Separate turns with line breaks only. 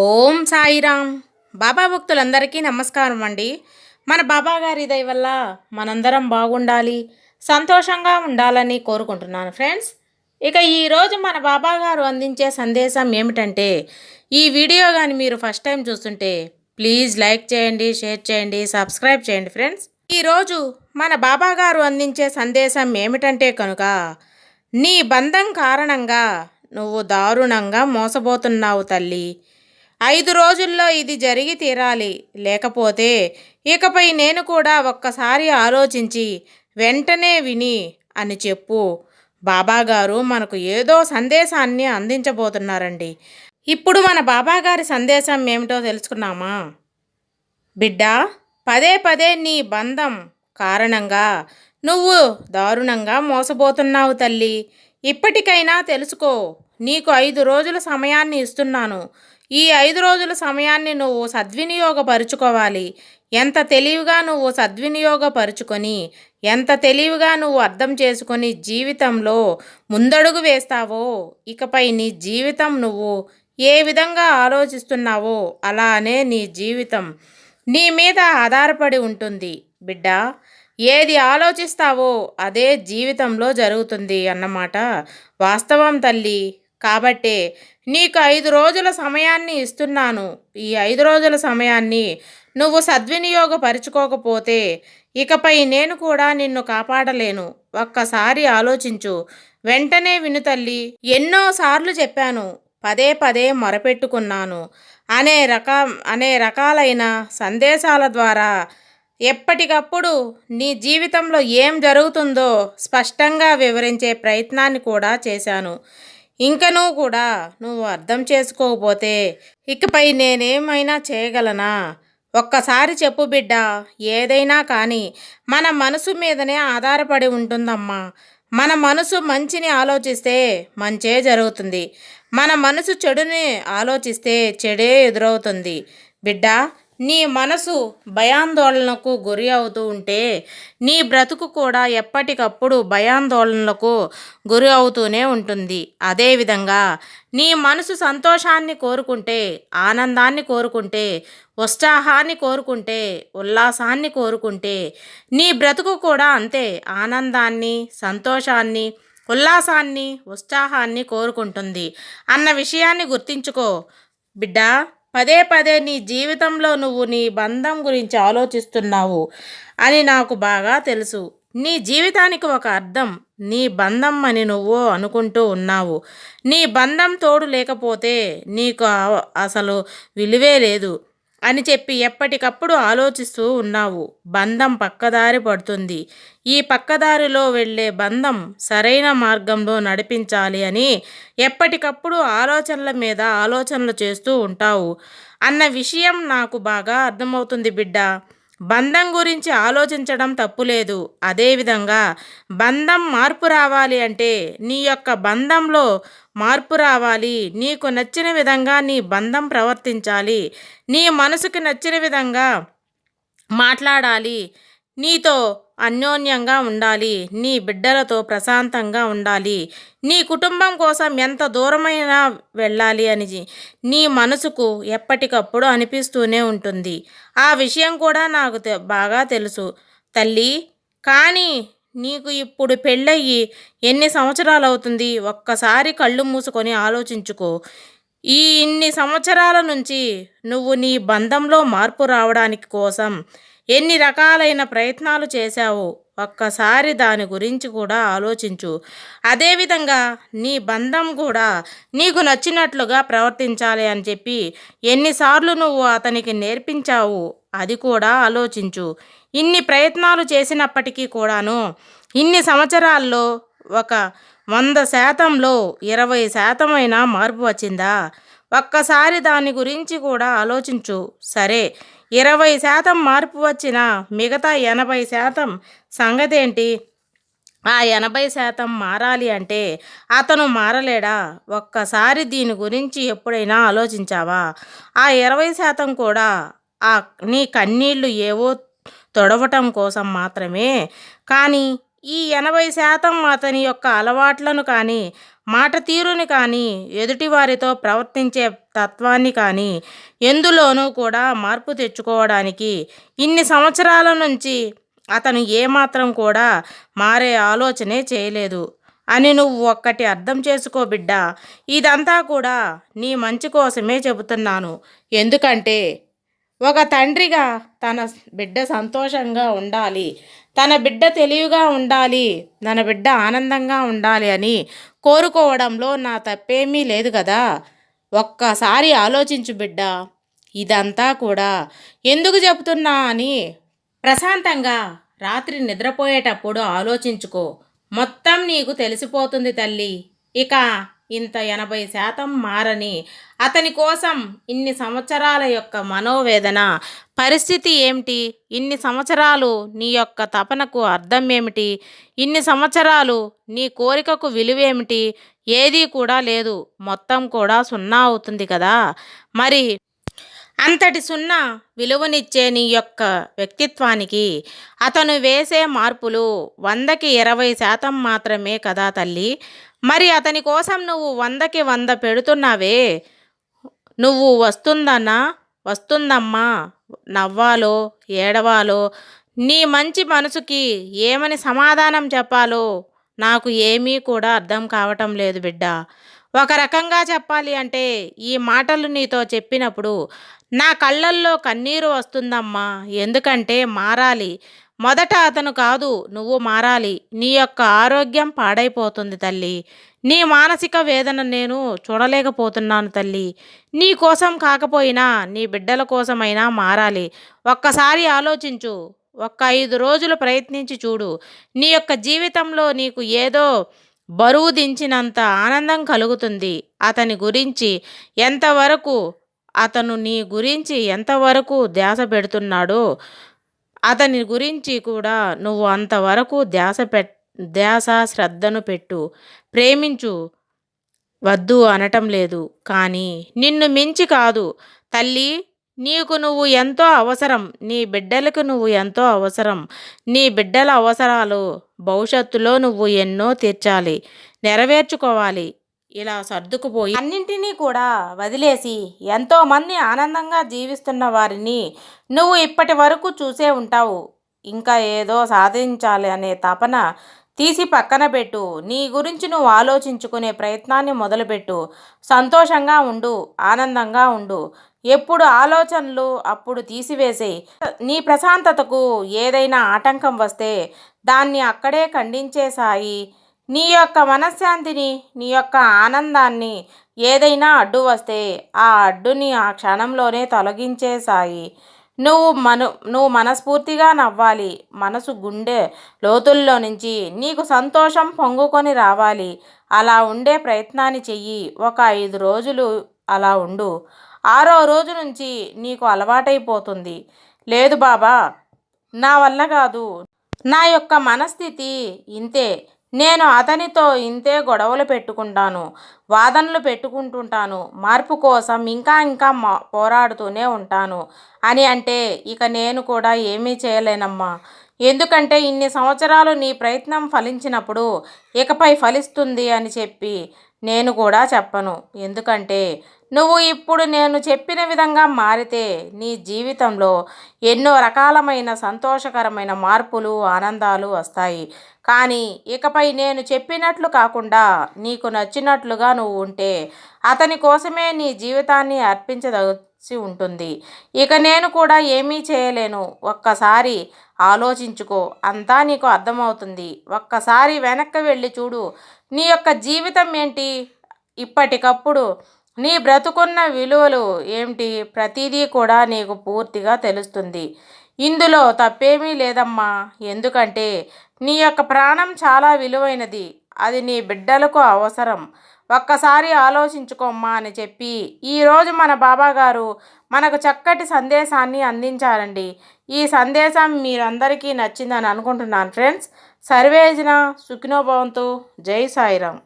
ఓం సాయిరామ్. బాబా భక్తులందరికీ నమస్కారం అండి. మన బాబా గారి దయ వల్ల మనందరం బాగుండాలి సంతోషంగా ఉండాలని కోరుకుంటున్నాను ఫ్రెండ్స్. ఇక ఈరోజు మన బాబా గారు అందించే సందేశం ఏమిటంటే ఈ వీడియో కానీ మీరు ఫస్ట్ టైం చూస్తుంటే ప్లీజ్ లైక్ చేయండి షేర్ చేయండి సబ్స్క్రైబ్ చేయండి ఫ్రెండ్స్. ఈరోజు మన బాబా గారు అందించే సందేశం ఏమిటంటే కనుక నీ బంధం కారణంగా నువ్వు దారుణంగా మోసపోతున్నావు తల్లి. ఐదు రోజుల్లో ఇది జరిగి తీరాలి. లేకపోతే ఇకపై నేను కూడా ఒక్కసారి ఆలోచించి వెంటనే విని అని చెప్పు. బాబాగారు మనకు ఏదో సందేశాన్ని అందించబోతున్నారండి. ఇప్పుడు మన బాబాగారి సందేశం ఏమిటో తెలుసుకున్నామా? బిడ్డ పదే పదే నీ బంధం కారణంగా నువ్వు దారుణంగా మోసపోతున్నావు తల్లి. ఇప్పటికైనా తెలుసుకో నీకు ఐదు రోజుల సమయాన్ని ఇస్తున్నాను. ఈ ఐదు రోజుల సమయాన్ని నువ్వు సద్వినియోగపరుచుకోవాలి. ఎంత తెలివిగా నువ్వు సద్వినియోగపరుచుకొని ఎంత తెలివిగా నువ్వు అర్థం చేసుకొని జీవితంలో ముందడుగు వేస్తావో ఇకపై నీ జీవితం నువ్వు ఏ విధంగా ఆలోచిస్తున్నావో అలానే నీ జీవితం నీ మీద ఆధారపడి ఉంటుంది. బిడ్డ ఏది ఆలోచిస్తావో అదే జీవితంలో జరుగుతుంది అన్నమాట. వాస్తవం తల్లి. కాబట్టే నీకు ఐదు రోజుల సమయాన్ని ఇస్తున్నాను. ఈ ఐదు రోజుల సమయాన్ని నువ్వు సద్వినియోగపరుచుకోకపోతే ఇకపై నేను కూడా నిన్ను కాపాడలేను. ఒక్కసారి ఆలోచించు. వెంటనే విను తల్లి. ఎన్నోసార్లు చెప్పాను. పదే పదే మొరపెట్టుకున్నాను. అనే రకా అనే రకాలైన సందేశాల ద్వారా ఎప్పటికప్పుడు నీ జీవితంలో ఏం జరుగుతుందో స్పష్టంగా వివరించే ప్రయత్నాన్ని కూడా చేశాను. ఇంకనూ కూడా నువ్వు అర్థం చేసుకోకపోతే ఇకపై నేనేమైనా చేయగలనా? ఒక్కసారి చెప్పు బిడ్డ ఏదైనా కానీ మన మనసు మీదనే ఆధారపడి ఉంటుందమ్మా. మన మనసు మంచిని ఆలోచిస్తే మంచే జరుగుతుంది. మన మనసు చెడుని ఆలోచిస్తే చెడే ఎదురవుతుంది. బిడ్డ నీ మనసు భయాందోళనకు గురి అవుతూ ఉంటే నీ బ్రతుకు కూడా ఎప్పటికప్పుడు భయాందోళనలకు గురి అవుతూనే ఉంటుంది. అదేవిధంగా నీ మనసు సంతోషాన్ని కోరుకుంటే ఆనందాన్ని కోరుకుంటే ఉత్సాహాన్ని కోరుకుంటే ఉల్లాసాన్ని కోరుకుంటే నీ బ్రతుకు కూడా అంతే. ఆనందాన్ని సంతోషాన్ని ఉల్లాసాన్ని ఉత్సాహాన్ని కోరుకుంటుంది. అన్న విషయాన్ని గుర్తించుకో. బిడ్డా పదే పదే నీ జీవితంలో నువ్వు నీ బంధం గురించి ఆలోచిస్తున్నావు అని నాకు బాగా తెలుసు. నీ జీవితానికి ఒక అర్థం నీ బంధం అని నువ్వు అనుకుంటూ ఉన్నావు. నీ బంధం తోడు లేకపోతే నీకు అసలు విలువే లేదు. అని చెప్పి ఎప్పటికప్పుడు ఆలోచిస్తూ ఉన్నావు. బంధం పక్కదారి పడుతుంది. ఈ పక్కదారిలో వెళ్ళే బంధం సరైన మార్గంలో నడిపించాలి అని ఎప్పటికప్పుడు ఆలోచనల మీద ఆలోచనలు చేస్తూ ఉంటావు. అన్న విషయం నాకు బాగా అర్థమవుతుంది బిడ్డ. బంధం గురించి ఆలోచించడం తప్పులేదు. అదేవిధంగా బంధం మార్పు రావాలి అంటే నీ యొక్క బంధంలో మార్పు రావాలి. నీకు నచ్చిన విధంగా నీ బంధం ప్రవర్తించాలి. నీ మనసుకు నచ్చిన విధంగా మాట్లాడాలి. నీతో అన్యోన్యంగా ఉండాలి. నీ బిడ్డలతో ప్రశాంతంగా ఉండాలి. నీ కుటుంబం కోసం ఎంత దూరమైనా వెళ్ళాలి అని నీ మనసుకు ఎప్పటికప్పుడు అనిపిస్తూనే ఉంటుంది. ఆ విషయం కూడా నాకు బాగా తెలుసు. తల్లి కానీ నీకు ఇప్పుడు పెళ్ళయ్యి ఎన్ని సంవత్సరాలు అవుతుంది ఒక్కసారి కళ్ళు మూసుకొని ఆలోచించుకో. ఈ ఇన్ని సంవత్సరాల నుంచి నువ్వు నీ బంధంలో మార్పు రావడానికి కోసం ఎన్ని రకాలైన ప్రయత్నాలు చేశావు? ఒక్కసారి దాని గురించి కూడా ఆలోచించు. అదేవిధంగా నీ బంధం కూడా నీకు నచ్చినట్లుగా ప్రవర్తించాలి అని చెప్పి ఎన్నిసార్లు నువ్వు అతనికి నేర్పించావు? అది కూడా ఆలోచించు. ఇన్ని ప్రయత్నాలు చేసినప్పటికీ కూడాను ఇన్ని సంవత్సరాల్లో ఒక వంద శాతంలో ఇరవై శాతమైన మార్పు వచ్చిందా? ఒక్కసారి దాని గురించి కూడా ఆలోచించు. సరే ఇరవై శాతం మార్పు వచ్చిన మిగతా ఎనభై శాతం సంగతేంటి? ఆ ఎనభై శాతం మారాలి అంటే అతను మారలేడా? ఒక్కసారి దీని గురించి ఎప్పుడైనా ఆలోచించావా? ఆ ఇరవై శాతం కూడా ఆ నీ కన్నీళ్ళు ఏవో తొడవటం కోసం మాత్రమే. కానీ ఈ ఎనభై శాతం అతని యొక్క అలవాట్లను కానీ మాట తీరుని కానీ ఎదుటివారితో ప్రవర్తించే తత్వాన్ని కానీ ఎందులోనూ కూడా మార్పు తెచ్చుకోవడానికి ఇన్ని సంవత్సరాల నుంచి అతను ఏమాత్రం కూడా మారే ఆలోచనే చేయలేదు. అని నువ్వు ఒక్కటి అర్థం చేసుకో బిడ్డ. ఇదంతా కూడా నీ మంచి కోసమే చెబుతున్నాను. ఎందుకంటే ఒక తండ్రిగా తన బిడ్డ సంతోషంగా ఉండాలి తన బిడ్డ తెలివిగా ఉండాలి తన బిడ్డ ఆనందంగా ఉండాలి అని కోరుకోవడంలో నా తప్పేమీ లేదు కదా. ఒక్కసారి ఆలోచించు బిడ్డ ఇదంతా కూడా ఎందుకు చెబుతున్నా అని ప్రశాంతంగా రాత్రి నిద్రపోయేటప్పుడు ఆలోచించుకో. మొత్తం నీకు తెలిసిపోతుంది తల్లి. ఇక ఇంత ఎనభై శాతం మారని అతని కోసం ఇన్ని సంవత్సరాల యొక్క మనోవేదన పరిస్థితి ఏమిటి? ఇన్ని సంవత్సరాలు నీ యొక్క తపనకు అర్థం ఏమిటి? ఇన్ని సంవత్సరాలు నీ కోరికకు విలువేమిటి? ఏదీ కూడా లేదు. మొత్తం కూడా సున్నా అవుతుంది కదా? మరి అంతటి సున్నా విలువనిచ్చే నీ యొక్క వ్యక్తిత్వానికి అతను వేసే మార్పులు వందకి ఇరవై శాతం మాత్రమే కదా తల్లి. మరి అతని కోసం నువ్వు వందకి వంద పెడుతున్నావే. నువ్వు వస్తుందన్నా వస్తుందమ్మా నవ్వాలో ఏడవాలో నీ మంచి మనసుకి ఏమని సమాధానం చెప్పాలో నాకు ఏమీ కూడా అర్థం కావటం లేదు బిడ్డ. ఒక రకంగా చెప్పాలి అంటే ఈ మాటలు నీతో చెప్పినప్పుడు నా కళ్ళల్లో కన్నీరు వస్తుందమ్మా. ఎందుకంటే మారాలి. మొదట అతను కాదు నువ్వు మారాలి. నీ యొక్క ఆరోగ్యం పాడైపోతుంది తల్లి. నీ మానసిక వేదన నేను చూడలేకపోతున్నాను తల్లి. నీ కోసం కాకపోయినా నీ బిడ్డల కోసమైనా మారాలి. ఒక్కసారి ఆలోచించు. ఒక్క ఐదు రోజులు ప్రయత్నించి చూడు. నీ యొక్క జీవితంలో నీకు ఏదో బరువు దించినంత ఆనందం కలుగుతుంది. అతని గురించి ఎంతవరకు అతను నీ గురించి ఎంతవరకు ధ్యాస పెడుతున్నాడో అతని గురించి కూడా నువ్వు అంతవరకు ధ్యాస పెట్ ధ్యాస శ్రద్ధను పెట్టు. ప్రేమించు వద్దు అనటం లేదు. కానీ నిన్ను మించి కాదు. తల్లి నీకు నువ్వు ఎంతో అవసరం నీ బిడ్డలకు నువ్వు ఎంతో అవసరం. నీ బిడ్డల అవసరాలు భవిష్యత్తులో నువ్వు ఎన్నో తీర్చాలి నెరవేర్చుకోవాలి. ఇలా సర్దుకుపోయి అన్నింటినీ కూడా వదిలేసి ఎంతోమంది ఆనందంగా జీవిస్తున్న వారిని నువ్వు ఇప్పటి వరకు చూసే ఉంటావు. ఇంకా ఏదో సాధించాలి అనే తపన తీసి పక్కన పెట్టు. నీ గురించి నువ్వు ఆలోచించుకునే ప్రయత్నాన్ని మొదలుపెట్టు. సంతోషంగా ఉండు ఆనందంగా ఉండు. ఎప్పుడు ఆలోచనలు అప్పుడు తీసివేసేయి నీ ప్రశాంతతకు ఏదైనా ఆటంకం వస్తే దాన్ని అక్కడే ఖండించేశాయి. నీ యొక్క మనశ్శాంతిని నీ యొక్క ఆనందాన్ని ఏదైనా అడ్డు వస్తే ఆ అడ్డుని ఆ క్షణంలోనే తొలగించేశాయి. నువ్వు మను నువ్వు మనస్ఫూర్తిగా నవ్వాలి. మనసు గుండె లోతుల్లో నుంచి నీకు సంతోషం పొంగుకొని రావాలి. అలా ఉండే ప్రయత్నాన్ని చెయ్యి. ఒక ఐదు రోజులు అలా ఉండు. ఆరో రోజు నుంచి నీకు అలవాటైపోతుంది. లేదు బాబా నా వల్ల కాదు. నా యొక్క మనస్థితి ఇంతే. నేను అతనితో ఇంతే గొడవలు పెట్టుకుంటాను వాదనలు పెట్టుకుంటుంటాను మార్పు కోసం ఇంకా ఇంకా పోరాడుతూనే ఉంటాను అని అంటే ఇక నేను కూడా ఏమీ చేయలేనమ్మా. ఎందుకంటే ఇన్ని సంవత్సరాలు నీ ప్రయత్నం ఫలించినప్పుడు ఇకపై ఫలిస్తుంది అని చెప్పి నేను కూడా చెప్పను. ఎందుకంటే నువ్వు ఇప్పుడు నేను చెప్పిన విధంగా మారితే నీ జీవితంలో ఎన్నో రకాలమైన సంతోషకరమైన మార్పులు ఆనందాలు వస్తాయి. కానీ ఇకపై నేను చెప్పినట్లు కాకుండా నీకు నచ్చినట్లుగా నువ్వు ఉంటే అతని కోసమే నీ జీవితాన్ని అర్పించదలసి ఉంటుంది. ఇక నేను కూడా ఏమీ చేయలేను. ఒక్కసారి ఆలోచించుకో. అంతా నీకు అర్థమవుతుంది. ఒక్కసారి వెనక్కి వెళ్ళి చూడు. నీ యొక్క జీవితం ఏంటి? ఇప్పటికప్పుడు నీ బ్రతుకున్న విలువలు ఏమిటి ప్రతిదీ కూడా నీకు పూర్తిగా తెలుస్తుంది. ఇందులో తప్పేమీ లేదమ్మా. ఎందుకంటే నీ యొక్క ప్రాణం చాలా విలువైనది. అది నీ బిడ్డలకు అవసరం. ఒక్కసారి ఆలోచించుకోమ్మా అని చెప్పి ఈరోజు మన బాబాగారు మనకు చక్కటి సందేశాన్ని అందించారండి. ఈ సందేశం మీరందరికీ నచ్చిందని అనుకుంటున్నాను ఫ్రెండ్స్. సర్వేజన సుఖినోభవంతు. జై సాయిరామ్.